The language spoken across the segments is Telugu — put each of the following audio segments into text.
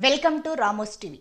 Welcome to Ramos TV.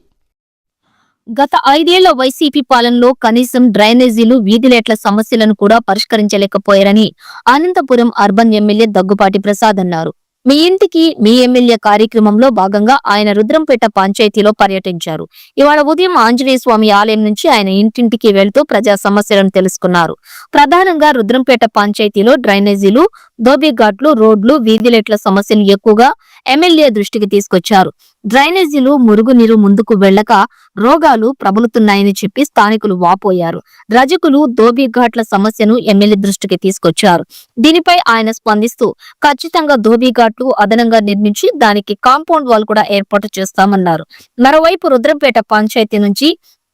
గత ఐదేళ్ళ వైసీపీ పాలనలో కనీసం డ్రైనేజీలు వీధిలేట్ల సమస్యలను కూడా పరిష్కరించలేకపోయారని అనంతపురం అర్బన్ ఎమ్మెల్యే దగ్గుపాటి ప్రసాద్ అన్నారు. మీ ఇంటికి మీ ఎమ్మెల్యే కార్యక్రమంలో భాగంగా ఆయన రుద్రంపేట పంచాయతీలో పర్యటించారు. ఇవాళ ఉదయం ఆంజనేయ స్వామి ఆలయం నుంచి ఆయన ఇంటింటికి వెళ్తూ ప్రజా సమస్యలను తెలుసుకున్నారు. ప్రధానంగా రుద్రంపేట పంచాయతీలో డ్రైనేజీలు దోబిఘాట్లు రోడ్లు వీధిలేట్ల సమస్యలు ఎక్కువగా ఎమ్మెల్యే దృష్టికి తీసుకొచ్చారు. డ్రైనేజీలు మురుగునీరు ముందుకు వెళ్ళక రోగాలు ప్రబలుతున్నాయని చెప్పి స్థానికులు వాపోయారు. రజకులు ధోబీఘాట్ల సమస్యను ఎమ్మెల్యే దృష్టికి తీసుకొచ్చారు. దీనిపై ఆయన స్పందిస్తూ ఖచ్చితంగా ధోబీఘాట్లు అదనంగా నిర్మించి దానికి కాంపౌండ్ వాల్ కూడా ఏర్పాటు చేస్తామన్నారు. మరోవైపు రుద్రంపేట పంచాయతీ నుంచి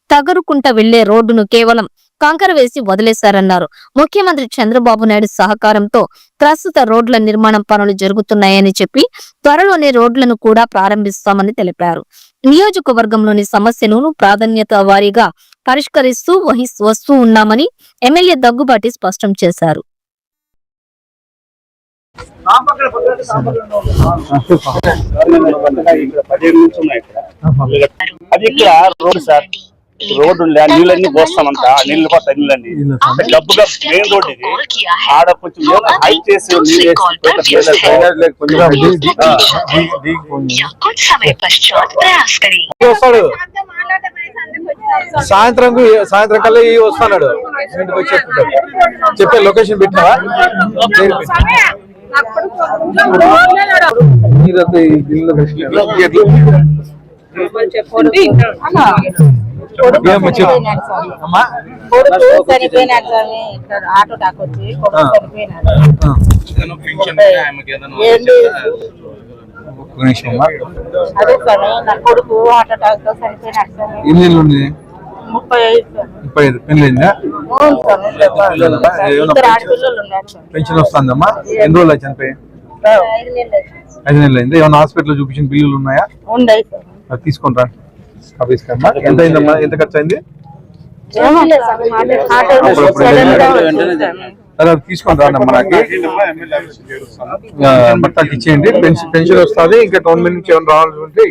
తగరుకుంట వెళ్ళే రోడ్డును కేవలం కంకర వేసి వదిలేశారన్నారు. ముఖ్యమంత్రి చంద్రబాబు నాయుడు సహకారంతో ప్రస్తుత రోడ్ల నిర్మాణం పనులు జరుగుతున్నాయని చెప్పి త్వరలోనే రోడ్లను కూడా ప్రారంభిస్తామని తెలిపారు. నియోజకవర్గంలోని సమస్యలను ప్రాధాన్యత వారీగా పరిష్కరిస్తూ వస్తూ ఉన్నామని ఎమ్మెల్యే దగ్గుబాటి స్పష్టం చేశారు. అది ఇక్కడ రోడ్డు సార్. రోడ్డు నీళ్ళన్నీ పోస్తామంట. నీళ్ళు పోతా నీళ్ళని డబ్బుగా మెయిన్ రోడ్ ఇది ఆడ కొంచెం హై చేసి వస్తాడు సాయంత్రం సాయంత్రం కల్లా ఈ వస్తాడు చెప్పే లొకేషన్ పెట్టినా మీరు ఇల్లు చెప్పండి కట్టినారా? ఎట్లా? ఏమ్మా చెప్పు అమ్మా? కొడుకు చనిపోయినాడు స్వామి. ఇక్కడ ఆటో టాక్ వచ్చి కొడుకు ఆ. చనిపోయినాడు. ఆ, ఏంటి ఒక్క నిమిషం అమ్మా. అదే స్వామి నా కొడుకు ఆటో టాక్తో చనిపోయినాడు స్వామి. ఎన్ని నెలలు ఉంది? ముప్పై ఐదు స్వామి. ముప్పై ఐదు. పెళ్ళైందా అవును స్వామి పిల్లలమ్మా? ఏమన్నా ఇద్దరు ఆడపిల్లలు ఉన్నారు స్వామి. పెన్షన్ వస్తుందమ్మా. ఎన్ని రోజులు చనిపోయి? ఐదు నెలలు ఐదు నెలలు అయింది? ఏమన్నా హాస్పిటల్ చూపించిన బిల్లులు ఉన్నాయా? ఉండయి తీసుకుంటా ఆఫీస్కమ్మా ఎంత అయిందమ్మా ఎంత ఖర్చు అయింది నాకు. భర్తకి ఇచ్చేయండి. పెన్షన్ పెన్షన్ వస్తుంది. ఇంకా గవర్నమెంట్ నుంచి ఏమైనా రావాల్సి ఉంటే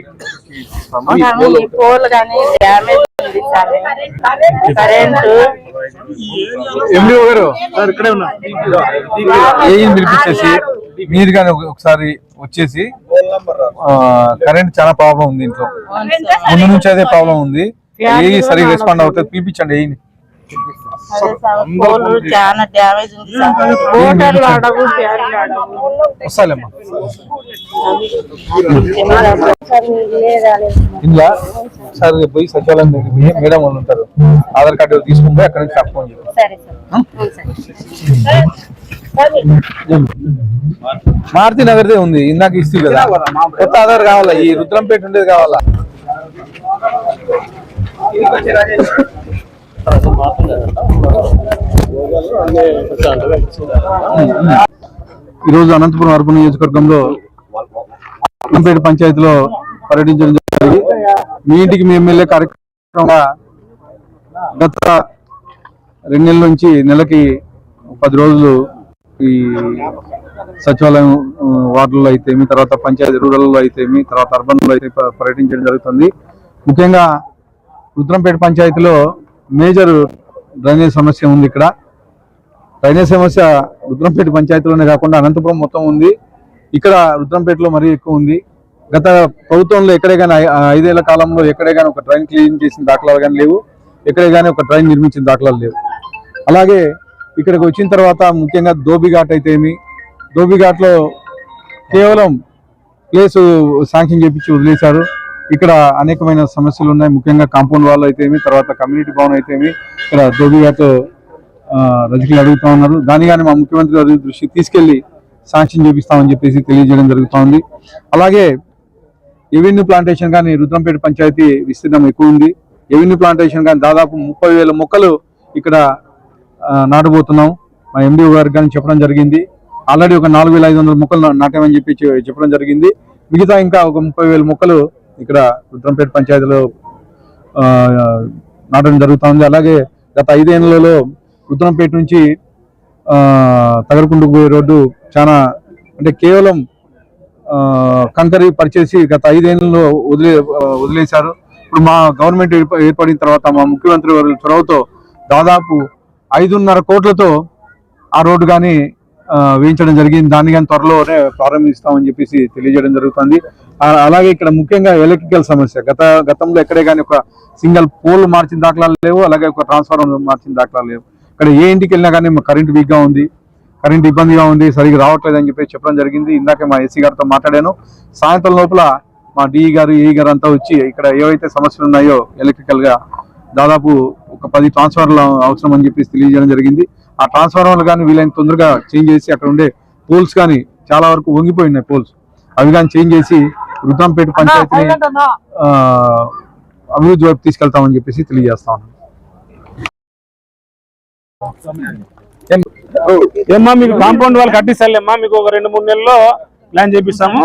ఎండిఓ గారు సార్. ఇక్కడే ఉన్నా ఏం పిలిపించేసి? మీరు కానీ ఒక- ఒకసారి వచ్చేసి కరెంట్ చాలా ప్రాబ్లం ఉంది ఇంట్లో. ముందు నుంచి అదే ప్రాబ్లం ఉంది. ఏ సరిగ్గా రెస్పాండ్ అవుతుంది పిలిపించండి వస్తాలేమ్మా. ఇందులో ఒకసారి పోయి సచివాలయం దగ్గరికి పోయి మేడం వాళ్ళు ఉంటారు. ఆధార్ కార్డు తీసుకుంటే అక్కడ నుంచి సరే సార్. మారుతి నగర్దే ఉంది ఇందాక ఇస్తూ కదా. కొత్త ఆధార్ కావాలా? ఈ రుద్రంపేట ఉండేది కావాలా? ఈరోజు అనంతపురం అర్బన్ నియోజకవర్గంలో రుద్రంపేట పంచాయతీలో పర్యటించడం జరిగింది. మీ ఇంటికి మీ ఎమ్మెల్యే కార్యక్రమంగా గత రెండు నెలల నుంచి నెలకి పది రోజులు ఈ సచివాలయం వార్డుల్లో అయితేమి తర్వాత పంచాయతీ రూరల్లో అయితేమి తర్వాత అర్బన్లో అయితే పర్యటించడం జరుగుతుంది. ముఖ్యంగా రుద్రంపేట పంచాయతీలో మేజర్ డ్రైనేజ్ సమస్య ఉంది ఇక్కడ. డ్రైనేజ్ సమస్య రుద్రంపేట పంచాయతీలోనే కాకుండా అనంతపురం మొత్తం ఉంది. ఇక్కడ రుద్రంపేటలో మరీ ఎక్కువ ఉంది. గత ప్రభుత్వంలో ఎక్కడే కానీ ఐదేళ్ళ కాలంలో ఎక్కడే కానీ ఒక ట్రైన్ క్లీన్ చేసిన దాఖలాలు కానీ లేవు. ఎక్కడే కానీ ఒక ట్రైన్ నిర్మించిన దాఖలాలు లేవు. అలాగే ఇక్కడికి వచ్చిన తర్వాత ముఖ్యంగా ధోబిఘాట్ అయితే ఏమి? ధోబిఘాట్లో కేవలం ప్లేసు శాంక్షన్ చేపించి వదిలేశారు. ఇక్కడ అనేకమైన సమస్యలు ఉన్నాయి. ముఖ్యంగా కాంపౌండ్ వాల్ అయితేమి తర్వాత కమ్యూనిటీ భవన్ అయితేమి ఇక్కడ ధోబిఘాట్ ఆ, రజకులు అడుగుతా ఉన్నారు. దాని కానీ మా ముఖ్యమంత్రి గారి దృష్టికి తీసుకెళ్ళి శాంక్షన్ చేపిస్తామని చెప్పేసి తెలియజేయడం జరుగుతూ ఉంది అలాగే ఎవెన్యూ ప్లాంటేషన్ కానీ రుద్రంపేట పంచాయతీ విస్తీర్ణం ఎక్కువ ఉంది. ఎవెన్యూ ప్లాంటేషన్ కానీ దాదాపు ముప్పై వేల మొక్కలు ఇక్కడ నాటబోతున్నాం. మా ఎండిఓ గారికి కానీ చెప్పడం జరిగింది. ఆల్రెడీ ఒక నాలుగు వేల ఐదు వందల మొక్కలు నాటామని చెప్పి చెప్పడం జరిగింది. మిగతా ఇంకా ఒక ముప్పై వేల మొక్కలు ఇక్కడ రుద్రంపేట పంచాయతీలో నాటడం జరుగుతుంది అలాగే గత ఐదేళ్ళలో రుద్రంపేట నుంచి ఆ, పోయే రోడ్డు చాలా అంటే కేవలం కంకరీ పరిచేసి గత ఐదేళ్ళలో వదిలే వదిలేశారు. ఇప్పుడు మా గవర్నమెంట్ ఏర్పడిన తర్వాత మా ముఖ్యమంత్రి వారి చొరవతో దాదాపు ఐదున్నర కోట్లతో ఆ రోడ్డు కానీ వేయించడం జరిగింది. దాన్ని కానీ త్వరలోనే ప్రారంభిస్తామని చెప్పేసి తెలియజేయడం జరుగుతుంది. అలాగే ఇక్కడ ముఖ్యంగా ఎలక్ట్రికల్ సమస్య. గత గతంలో ఎక్కడే కానీ ఒక సింగిల్ పోల్ మార్చిన దాఖలాలు లేవు అలాగే ఒక ట్రాన్స్ఫార్మర్ మార్చిన దాఖలాలు లేవు. ఇక్కడ ఏ ఇంటికి వెళ్ళినా కానీ కరెంట్ వీక్గా ఉంది కరెంట్ ఇబ్బందిగా ఉంది సరిగ్గా రావట్లేదు అని చెప్పి చెప్పడం జరిగింది. ఇందాకే మా ఎస్సీ గారితో మాట్లాడాను. సాయంత్రం లోపల మా డిఈ గారు ఏఈ గారు అంతా వచ్చి ఇక్కడ ఏవైతే సమస్యలు ఉన్నాయో ఎలక్ట్రికల్గా దాదాపు ఒక పది ట్రాన్స్ఫార్మర్లు అవసరం అని చెప్పేసి తెలియజేయడం జరిగింది. ఆ ట్రాన్స్ఫార్మర్లు కానీ వీలైన తొందరగా చేంజ్ చేసి అక్కడ ఉండే పోల్స్ కానీ చాలా వరకు వంగిపోయి ఉన్నాయి పోల్స్. అవి కానీ చేంజ్ చేసి రుద్దంపేట పంచాయతీని ఆ, అభివృద్ధి వైపు తీసుకెళ్తామని చెప్పేసి తెలియజేస్తా ఉన్నాను ఏమ్మా మీకు కాంపౌండ్ వాళ్ళు కట్టిస్తాలేమ్మా మీకు ఒక రెండు మూడు నెలల్లో ప్లాన్ చేపిస్తాము.